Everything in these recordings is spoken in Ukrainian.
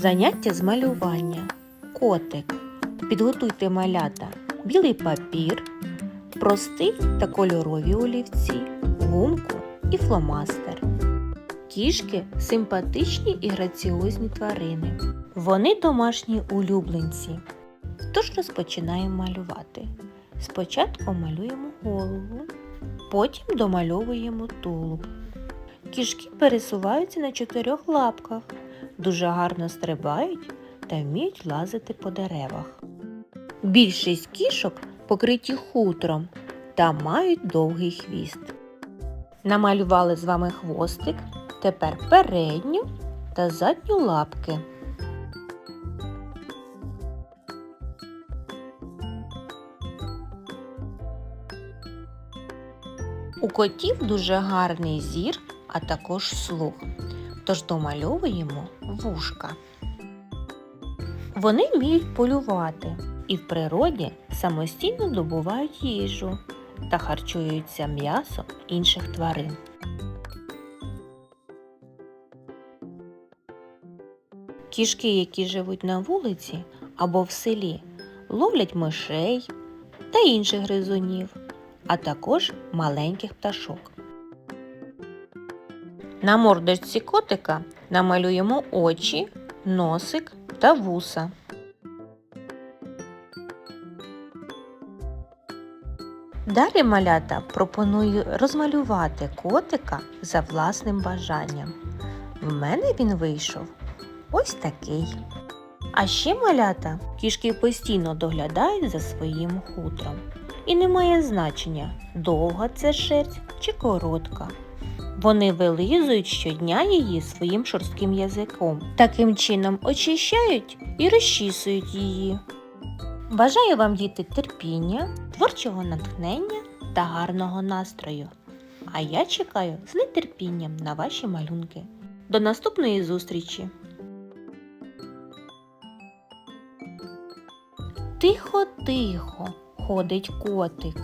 Заняття з малювання. Котик. Підготуйте малята білий папір, простий та кольорові олівці, гумку і фломастер. Кішки симпатичні і граціозні тварини. Вони домашні улюбленці. Тож розпочинаємо малювати. Спочатку малюємо голову, потім домальовуємо тулуб. Кішки пересуваються на чотирьох лапках, дуже гарно стрибають та вміють лазити по деревах. Більшість кішок покриті хутром та мають довгий хвіст. Намалювали з вами хвостик, тепер передню та задню лапки. У котів дуже гарний зір, а також слух. Тож домальовуємо вушка. Вони вміють полювати і в природі самостійно добувають їжу та харчуються м'ясом інших тварин. Кішки, які живуть на вулиці або в селі, ловлять мишей та інших гризунів, а також маленьких пташок. На мордочці котика намалюємо очі, носик та вуса. Далі малята пропоную розмалювати котика за власним бажанням. В мене він вийшов ось такий. А ще малята кішки постійно доглядають за своїм хутром. І не має значення, довга це шерсть чи коротка. Вони вилизують щодня її своїм шорстким язиком. Таким чином очищають і розчісують її. Бажаю вам діти терпіння, творчого натхнення та гарного настрою. А я чекаю з нетерпінням на ваші малюнки. До наступної зустрічі! Тихо-тихо ходить котик.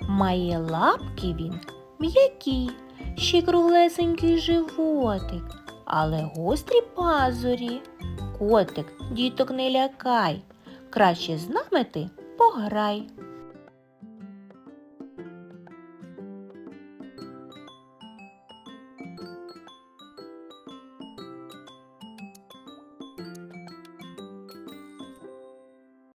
Має лапки він м'які, ще круглесенький животик, але гострі пазурі. Котик, діток не лякай, краще з нами ти пограй.